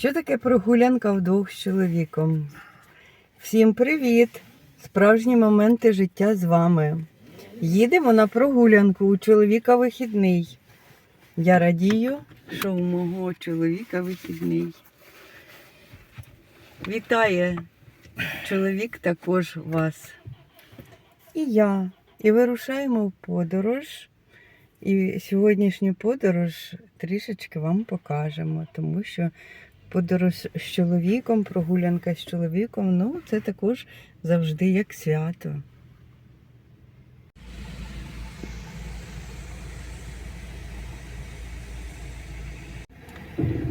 Що таке прогулянка вдвох з чоловіком? Всім привіт! Справжні моменти життя з вами. Їдемо на прогулянку у чоловіка вихідний. Я радію, що у мого чоловіка вихідний. Вітає чоловік також вас. І я. І вирушаємо в подорож. І сьогоднішню подорож трішечки вам покажемо, тому що подорож з чоловіком, прогулянка з чоловіком, ну це також завжди як свято.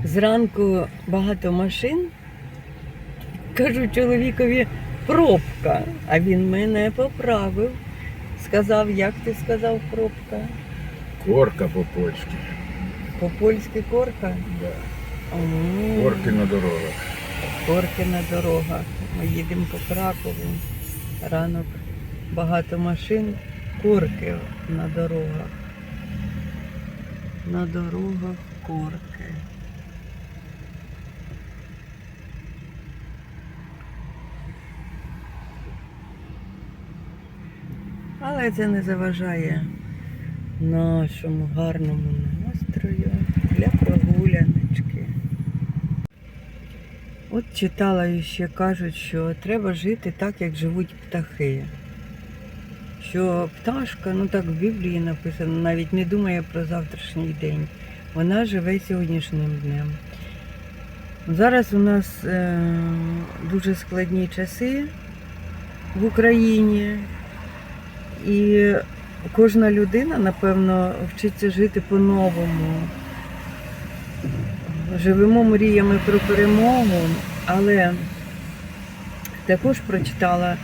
Зранку багато машин. Кажу чоловікові пробка, а він мене поправив. Сказав, як ти сказав пробка? Корка по-польськи. По-польськи корка? Да. Корки на дорогах. Корки на дорогах. Ми їдемо по Кракову. Ранок багато машин, корки на дорогах. На дорогах корки. Але це не заважає нашому гарному настрою для прогуляночки. От читала і ще кажуть, що треба жити так, як живуть птахи. Що пташка, ну так в Біблії написано, навіть не думає про завтрашній день. Вона живе сьогоднішнім днем. Зараз у нас е, дуже складні часи в Україні, і кожна людина, напевно, вчиться жити по-новому. Живемо мріями про перемогу, але також прочитала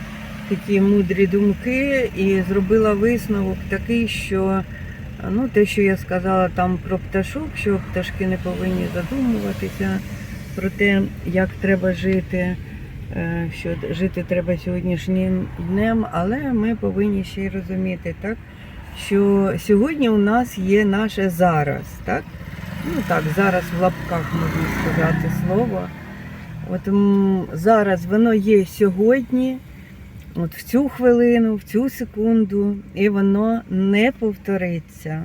такі мудрі думки і зробила висновок такий, що ну, те, що я сказала там про пташок, що пташки не повинні задумуватися про те, як треба жити, е, що жити треба сьогоднішнім днем, але ми повинні ще й розуміти, так, що сьогодні у нас є наше зараз, так? Ну так, зараз в лапках можна сказати слово. От зараз воно є сьогодні, от в цю хвилину, в цю секунду, і воно не повториться.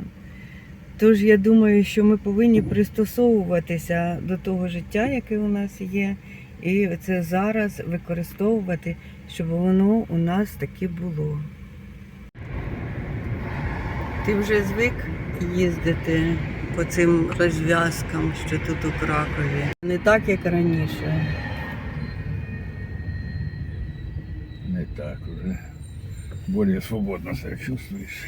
Тож я думаю, що ми повинні пристосовуватися до того життя, яке у нас є, і це зараз використовувати, щоб воно у нас таки було. Ти вже звик їздити по цим розв'язкам, що тут у Кракові. Не так, як раніше. Не так уже. Более свободно себе чувствуєш.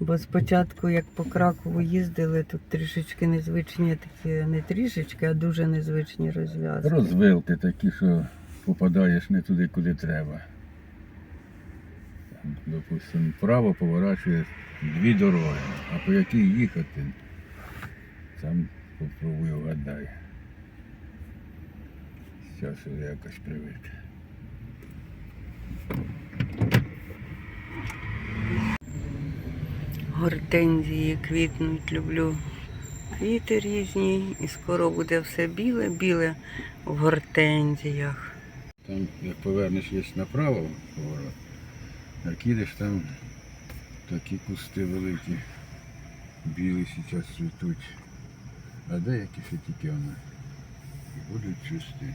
Бо спочатку, як по Кракову їздили, тут трішечки незвичні такі, не трішечки, а дуже незвичні розв'язки. Розвилки такі, що попадаєш не туди, куди треба. Там, допустим, вправо поворачує дві дороги, а по якій їхати, там попробуй вгадай. Зараз я якось привик. Гортензії квітнуть, люблю квіти різні, і скоро буде все біле, біле в гортензіях. Там, як повернеш є направо поворот, їдеш, там такі кусти великі, білі зараз цвітуть. А деякі ще тільки вони будуть чисті.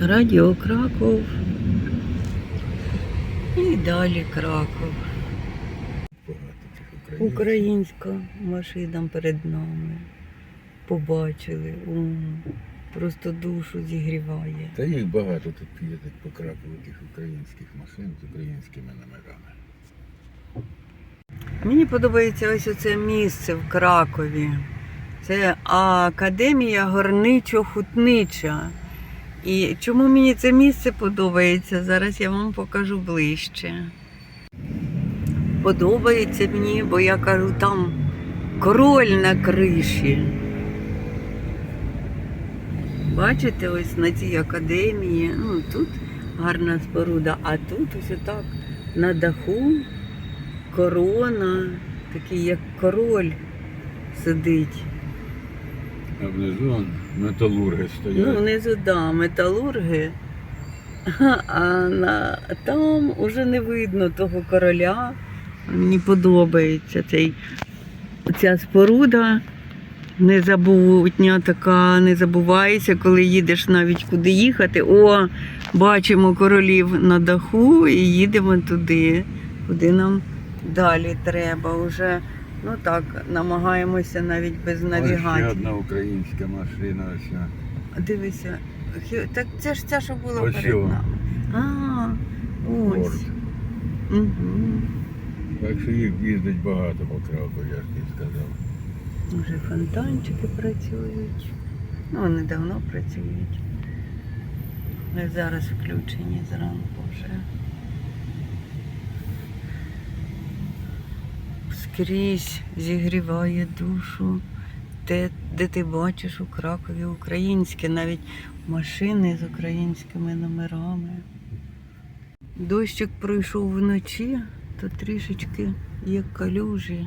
Радіо Краков. І далі Краков. Українська машина перед нами. Побачили. Просто душу зігріває. Та їх багато тут їздить по Кракову тих українських машин з українськими номерами. Мені подобається ось оце місце в Кракові. Це Академія горничо-хутнича. І чому мені це місце подобається? Зараз я вам покажу ближче. Подобається мені, бо я кажу, там король на криші. Бачите, ось на цій академії, ну тут гарна споруда, а тут ось отак на даху корона, такий як король сидить. А внизу металурги Ну, стоять. внизу, да, металурги. А на, там уже не видно того короля. Мені подобається цей, ця споруда. Незабутня така, не забувається, коли їдеш навіть куди їхати. О, бачимо королів на даху і їдемо туди, куди нам далі треба. Уже, ну так, намагаємося навіть без Ось ще одна українська машина. Ось. Дивися, так це ж ця, що була Ось перед нами. А, ось. Угу. Так що їх їздить багато по Кракові, я ж. Вже фонтанчики працюють. Ну, вони давно працюють. Але зараз включені зранку вже. Скрізь зігріває душу. Те, де ти бачиш у Кракові українське, навіть машини з українськими номерами. Дощик пройшов вночі, то трішечки є калюжі.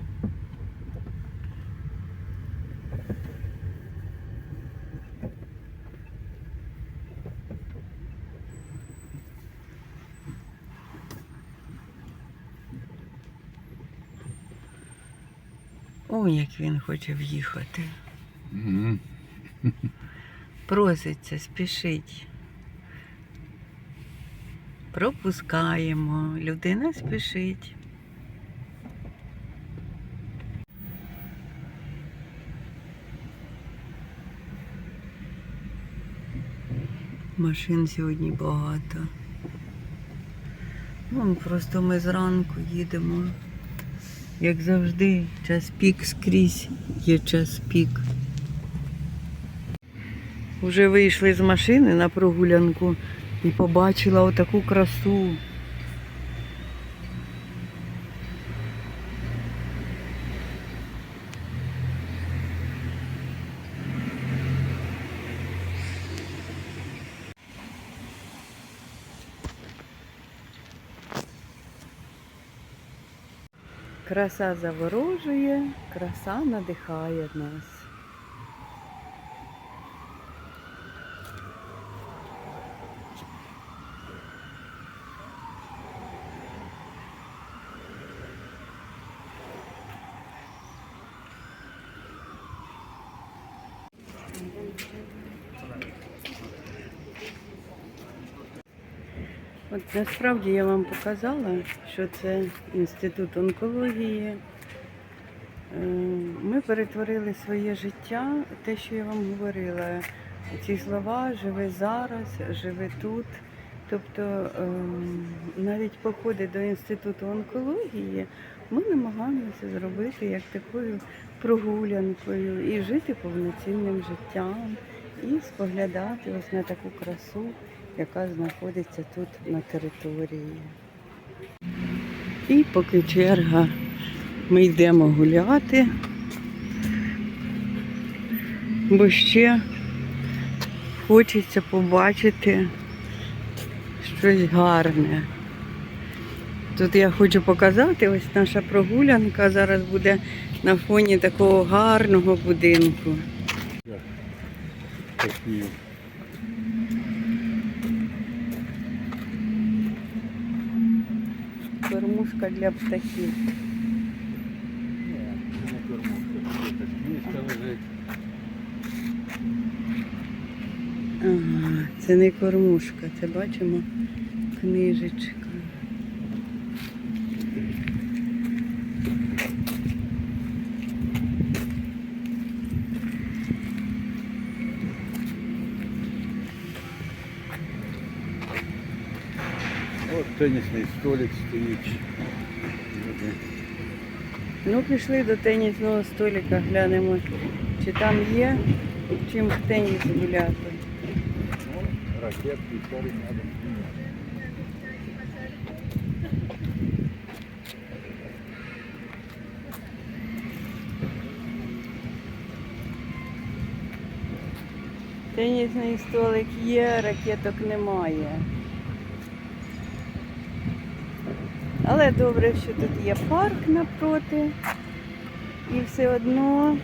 Як він хоче в'їхати. Проситься, спішить. Пропускаємо. Людина спішить. Машин сьогодні багато. Ну, просто ми зранку їдемо. Як завжди, час пік скрізь є час пік. Вже вийшли з машини на прогулянку і побачила отаку красу. Краса заворожує, краса надихає нас. От насправді я вам показала, що це інститут онкології. Е, Ми перетворили своє життя, те, що я вам говорила. Ці слова живи зараз, живи тут. Тобто ем, навіть походи до інституту онкології ми намагаємося зробити як такою прогулянкою і жити повноцінним життям, і споглядати ось на таку красу, яка знаходиться тут на території. І поки черга, ми йдемо гуляти, бо ще хочеться побачити щось гарне. Тут я хочу показати, ось наша прогулянка зараз буде на фоні такого гарного будинку. Такі Кормушка для птахів. місто лежить. Ага, це не кормушка, це бачимо книжечка. От тенісний столик стоїть. Ну, пішли до тенісного столика, глянемо, чи там є чим в теніс гуляти. Ну, ракетки, столик рядом. Тенісний столик є, ракеток немає. Але добре, що тут є парк напроти. І все одно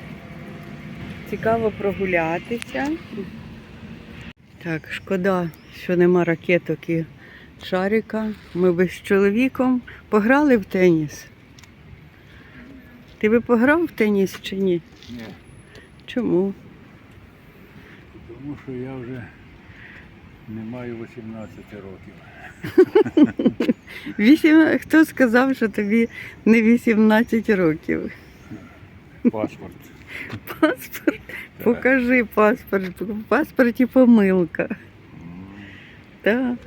цікаво прогулятися. Так, шкода, що нема ракеток і шарика. Ми би з чоловіком пограли в теніс. Ти би пограв в теніс чи ні? Ні, Чому? тому що я вже не маю 18 років. Вісім... Хто сказав, що тобі не 18 років? Паспорт. Паспорт. Покажи паспорт. В паспорті помилка. Так,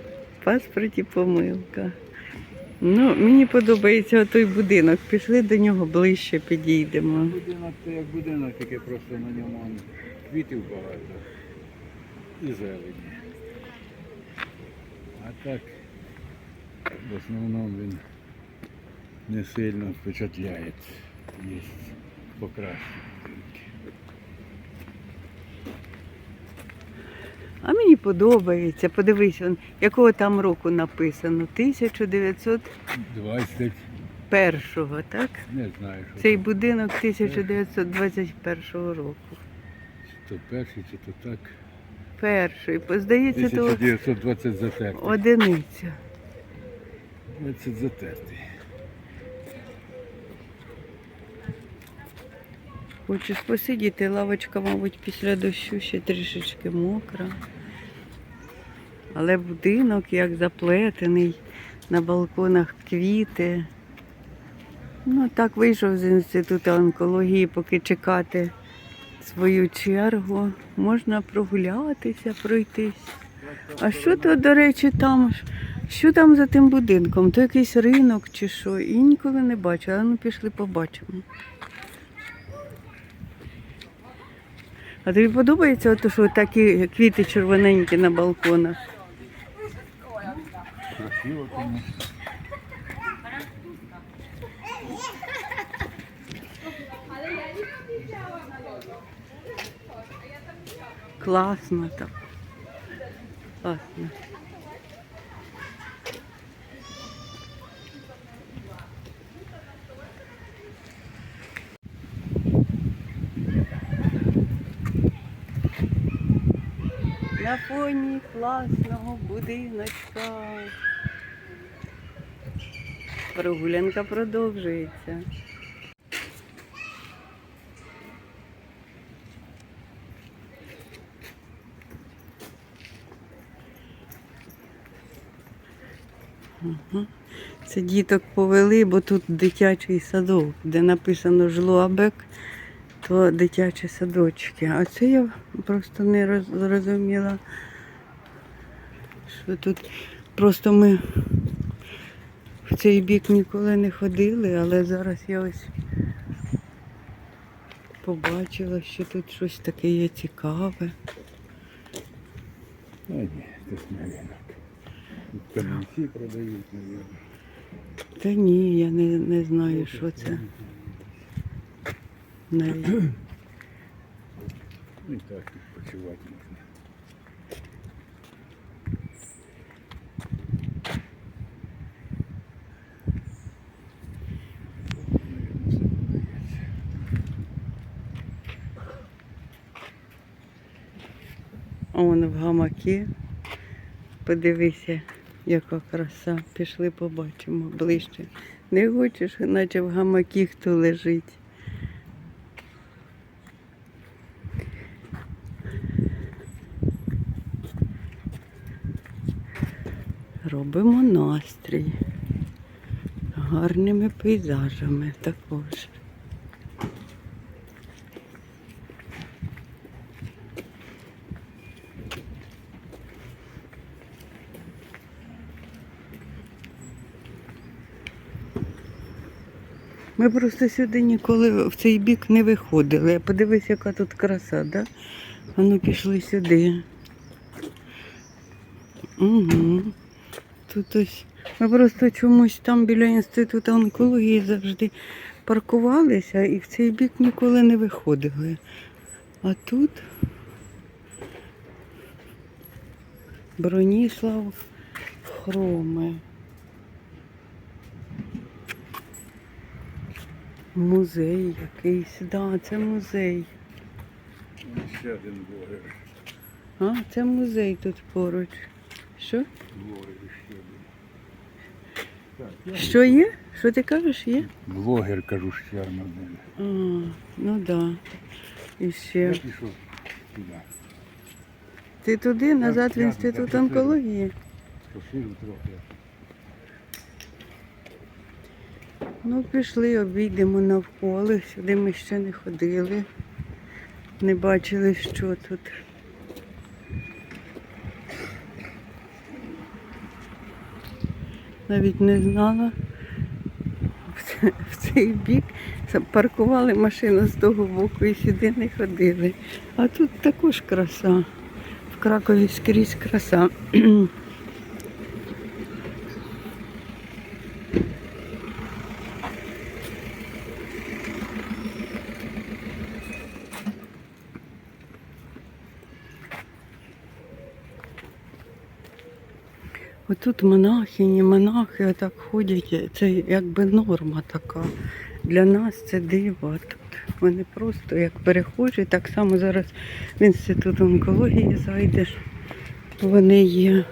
в паспорті помилка. Ну, мені подобається той будинок. Пішли до нього ближче, підійдемо. Будинок це як будинок, тільки просто на ньому квітів багато і зелені. А так, в основному він не сильно впечатляє. Є покраще. А мені подобається. Подивись, он, якого там року написано? 1901, 20, так? не знаю, що Цей там, будинок 1921 року. то перший, чи то так. Перший. Здається, то 1920 затертий. одиниця. 20 затертий. Хочеш посидіти, лавочка, мабуть, після дощу ще трішечки мокра. Але будинок як заплетений, на балконах квіти. Ну, так вийшов з інституту онкології, поки чекати свою чергу. Можна прогулятися, пройтись. А що то, до речі, там? Що там за тим будинком? То якийсь ринок чи що? І ніколи не бачила. Ну, пішли побачимо. А тобі подобається, ото, що такі квіти червоненькі на балконах? Красиво, тому. Класно так. Класно. На фоні класного будиночка. Прогулянка продовжується. Це діток повели, бо тут дитячий садок, де написано Жлуабек, то дитячі садочки. А це я просто не зрозуміла, що тут просто ми в цей бік ніколи не ходили, але зараз я ось побачила, що тут щось таке є цікаве. А ні, це ж не ринок. Тут камінці продають, мабуть. Та ні, я не, не знаю, що це. Навіть. Ну і так відпочивати можна. Вон в гамаки. Подивися, яка краса. Пішли побачимо ближче. Не хочеш, наче в гамакі хто лежить. Робимо настрій. Гарними пейзажами також. Ми просто сюди ніколи в цей бік не виходили. Подивись, яка тут краса, да? А ну пішли сюди. Угу. Тут ось. Ми просто чомусь там біля інституту онкології завжди паркувалися і в цей бік ніколи не виходили. А тут Броніслав Хроми. Музей якийсь. Да, це музей. Ще один блогер. А, це музей тут поруч. Що? Блогер ще один. Так, Що є? Що ти кажеш, є? блогер, кажу, ще один. А, ну да. І ще. Я пішов туди. Ти туди, назад в інститут онкології. Поширю трохи. Ну, пішли, обійдемо навколо. Сюди ми ще не ходили. Не бачили, що тут. Навіть не знала. В цей бік паркували машину з того боку і сюди не ходили. А тут також краса. В Кракові скрізь краса. Отут монахині, монахи отак ходять, це якби норма така. Для нас це диво тут. Вони просто як перехожі, так само зараз в інститут онкології зайдеш. Вони є.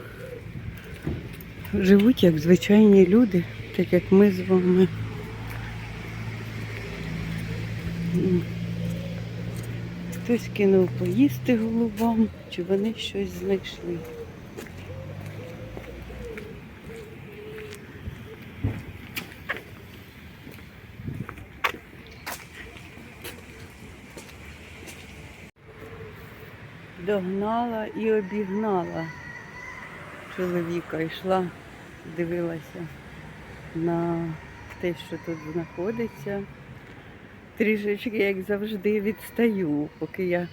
Живуть як звичайні люди, так як ми з вами. Хтось кинув поїсти голубам, чи вони щось знайшли. Догнала і обігнала чоловіка. Йшла, дивилася на те, що тут знаходиться. Трішечки, як завжди, відстаю, поки я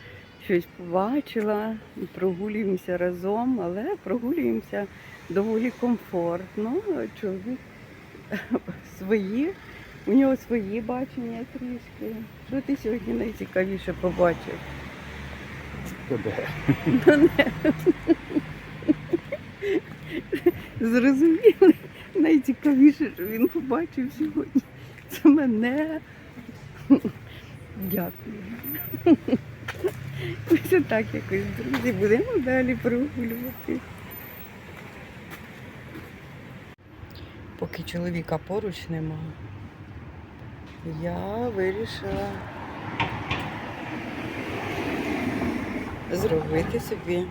щось побачила, прогулюємося разом, але прогулюємося доволі комфортно. Чоловік свої, у нього свої бачення трішки. Що ти сьогодні найцікавіше побачив? Тебе. Зрозуміли, найцікавіше, що він побачив сьогодні. Це мене. Дякую. Ось так якось, друзі, будемо далі прогулювати. Поки чоловіка поруч нема, я вирішила зробити собі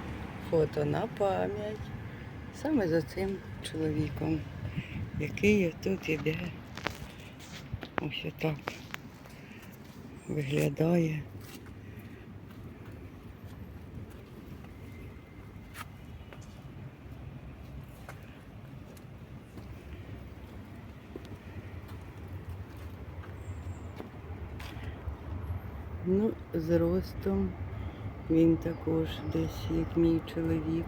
фото на пам'ять саме за цим чоловіком, який тут іде. Ось отак виглядає. Ну, з ростом він також десь як мій чоловік.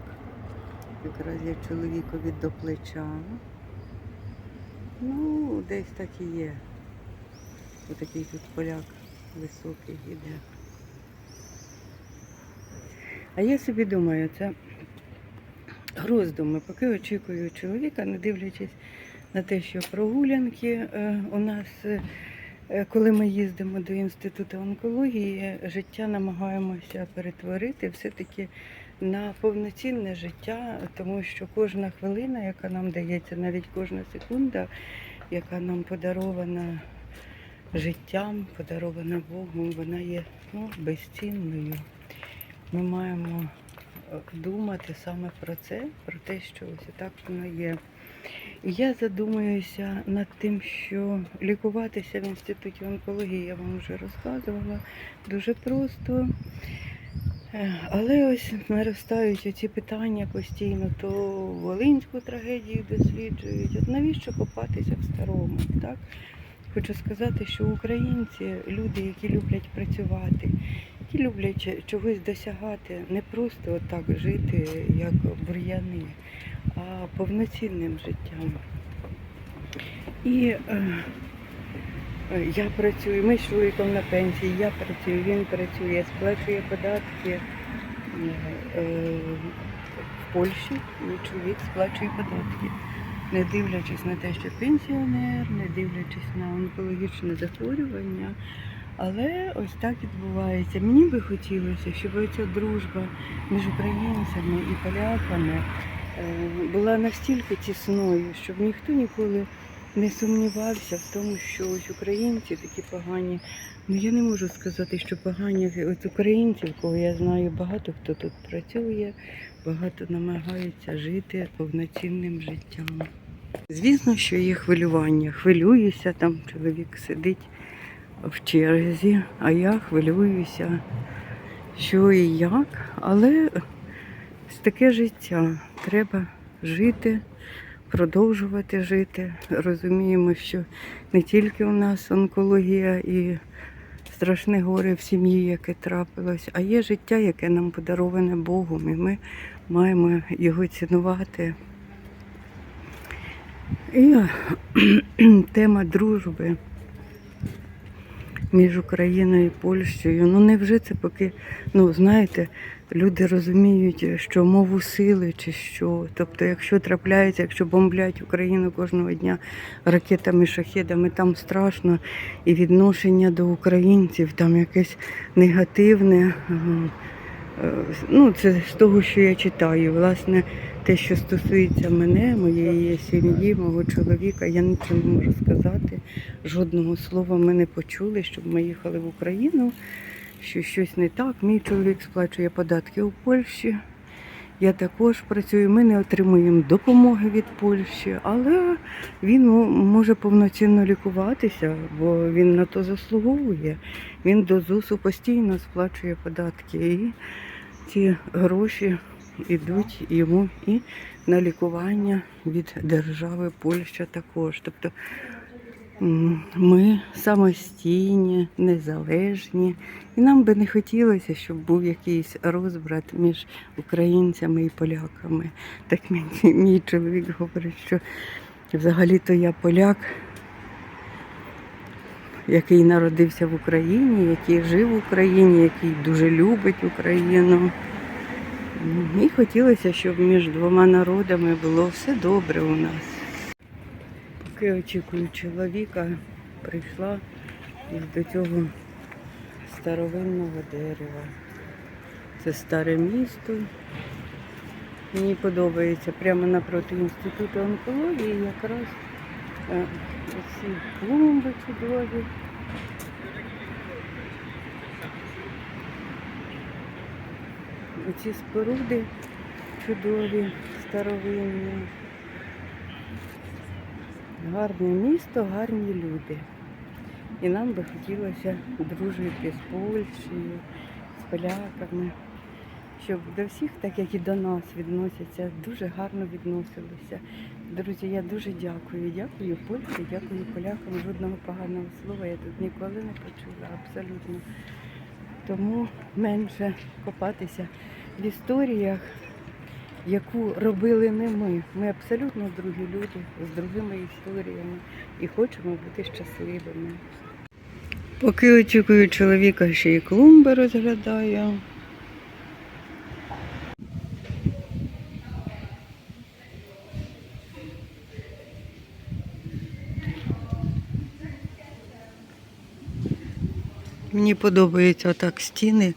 Якраз я чоловікові до плеча. Ну, десь так і є. Отакий тут поляк високий іде. А я собі думаю, це роздуми, поки очікую чоловіка, не дивлячись на те, що прогулянки е, у нас, е, коли ми їздимо до інституту онкології, життя намагаємося перетворити все-таки на повноцінне життя, тому що кожна хвилина, яка нам дається, навіть кожна секунда, яка нам подарована життям, подарована Богом, вона є ну, безцінною. Ми маємо е, думати саме про це, про те, що ось так воно є. Я задумуюся над тим, що лікуватися в інституті онкології, я вам вже розказувала, дуже просто. Е, Але ось наростають оці питання постійно, то Волинську трагедію досліджують. От навіщо копатися в старому? Так? Хочу сказати, що українці люди, які люблять працювати, які люблять чогось досягати, не просто так жити, як бур'яни, повноцінним життям. І е, е, я працюю, ми з чоловіком на пенсії, я працюю, він працює, сплачує податки е, в Польщі, і чоловік сплачує податки. не дивлячись на те, що пенсіонер, не дивлячись на онкологічне захворювання. Але ось так відбувається. Мені би хотілося, щоб ця дружба між українцями і поляками була настільки тісною, щоб ніхто ніколи не сумнівався в тому, що ось українці такі погані. Ну я не можу сказати, що погані от українців, кого я знаю, багато хто тут працює, багато намагаються жити повноцінним життям. Звісно, що є хвилювання. Хвилююся, там чоловік сидить в черзі, а я хвилююся, що і як, але з таке життя треба жити, продовжувати жити. Розуміємо, що не тільки у нас онкологія і страшне горе в сім'ї, яке трапилось, а є життя, яке нам подароване Богом, і ми маємо його цінувати. І тема дружби між Україною і Польщею. Ну невже це поки, ну знаєте, люди розуміють, що мову сили чи що. Тобто, якщо трапляється, якщо бомблять Україну кожного дня ракетами, шахедами, там страшно, і відношення до українців там якесь негативне. е, Ну, це з того, що я читаю. Власне, те, що стосується мене, моєї сім'ї, мого чоловіка, я нічого не можу сказати. Жодного слова ми не почули, щоб ми їхали в Україну, що щось не так. Мій чоловік сплачує податки у Польщі. Я також працюю. Ми не отримуємо допомоги від Польщі, але він може повноцінно лікуватися, бо він на то заслуговує. Він до ЗУСу постійно сплачує податки. І ці гроші йдуть йому і на лікування від держави Польща також. Тобто ми самостійні, незалежні. І нам би не хотілося, щоб був якийсь розбрат між українцями і поляками. Так мій, мій чоловік говорить, що взагалі-то я поляк, який народився в Україні, який жив в Україні, який дуже любить Україну. І хотілося, щоб між двома народами було все добре у нас. Поки очікую чоловіка, прийшла до цього старовинного дерева. Це старе місто. Мені подобається прямо напроти інституту онкології якраз е, ці клумби чудові. Оці споруди чудові, старовинні. Гарне місто, гарні люди. І нам би хотілося дружити з Польщею, з поляками, щоб до всіх, так як і до нас, відносяться, дуже гарно відносилися. Друзі, я дуже дякую. Дякую Польщі, дякую полякам. Жодного поганого слова я тут ніколи не почула, абсолютно. Тому менше копатися в історіях, яку робили не ми. Ми абсолютно другі люди з другими історіями і хочемо бути щасливими. Поки очікую чоловіка, ще й клумби розглядаю. Мені подобається отак стіни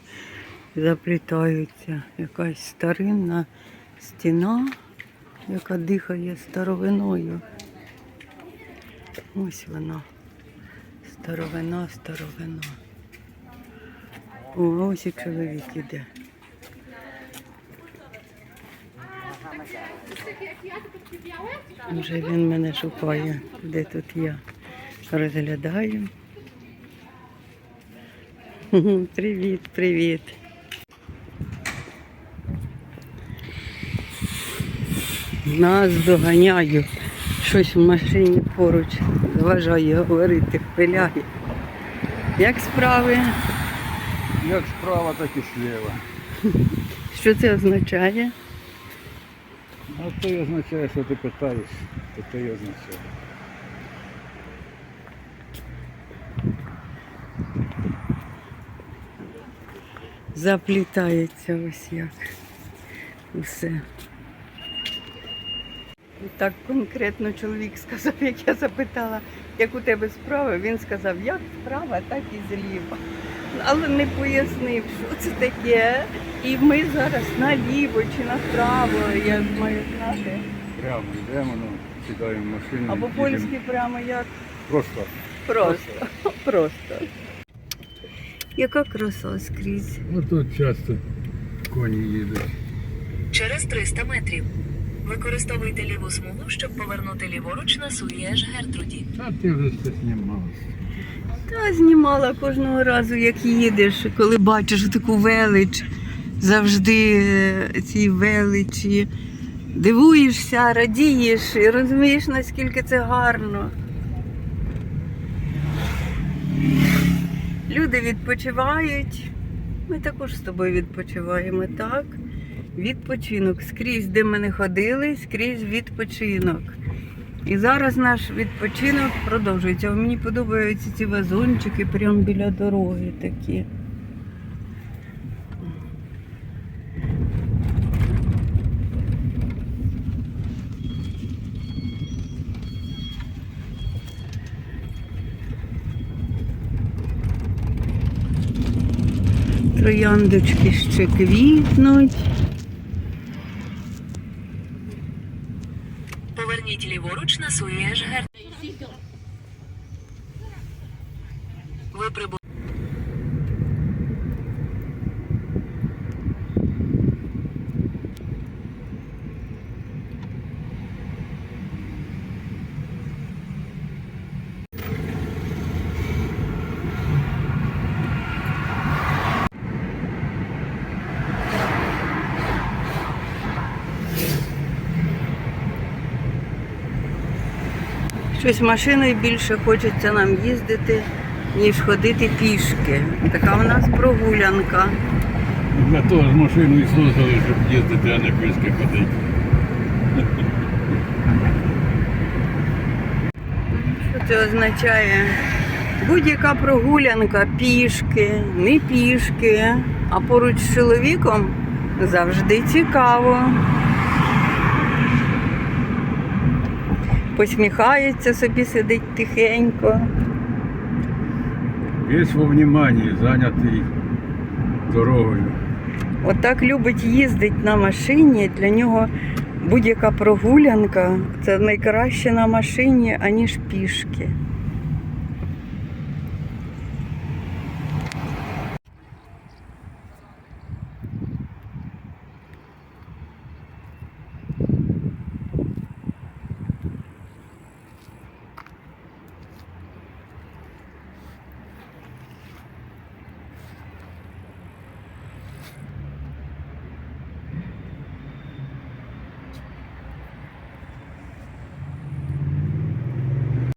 заплітаються. Якась старинна стіна, яка дихає старовиною. Ось вона. Старовина, старовина. О, ось і чоловік іде. Вже він мене шукає, де тут я. Розглядаю. Привіт, привіт. Нас доганяю. Щось в машині поруч заважає говорити, хвиляє. Як справи? Як справа, так і сліва. Що це означає? А то і означає, що ти питаєш, то то і означає. Заплітається ось як. Усе. І так конкретно чоловік сказав, як я запитала, як у тебе справа, він сказав, як справа, так і зліва. Але не пояснив, що це таке. І ми зараз наліво чи направо, я маю знати. Прямо йдемо, ну, сідаємо в машину. Або їдемо. польські прямо як Просто. просто. Просто. Яка краса скрізь. Ну тут часто коні їдуть. Через 300 метрів. Використовуйте ліву смугу, щоб повернути ліворуч на Суєж Гертруді. А ти вже це знімав. Та знімала кожного разу, як їдеш, коли бачиш таку велич, завжди е, ці величі. Дивуєшся, радієш і розумієш, наскільки це гарно. Люди відпочивають. Ми також з тобою відпочиваємо, так? Відпочинок. Скрізь, де ми не ходили, скрізь відпочинок. І зараз наш відпочинок продовжується. Мені подобаються ці вазончики прямо біля дороги такі. Трояндочки ще квітнуть. Ліворуч на Ви прибули. Щось машиною більше хочеться нам їздити, ніж ходити пішки. Така в нас прогулянка. Для того ж машину і создали, щоб їздити, а не пішки ходити. Що це означає? Будь-яка прогулянка пішки, не пішки, а поруч з чоловіком завжди цікаво. Посміхається собі, сидить тихенько. Весь во вниманні, зайнятий дорогою. Отак любить їздить на машині. Для нього будь-яка прогулянка це найкраще на машині, аніж пішки.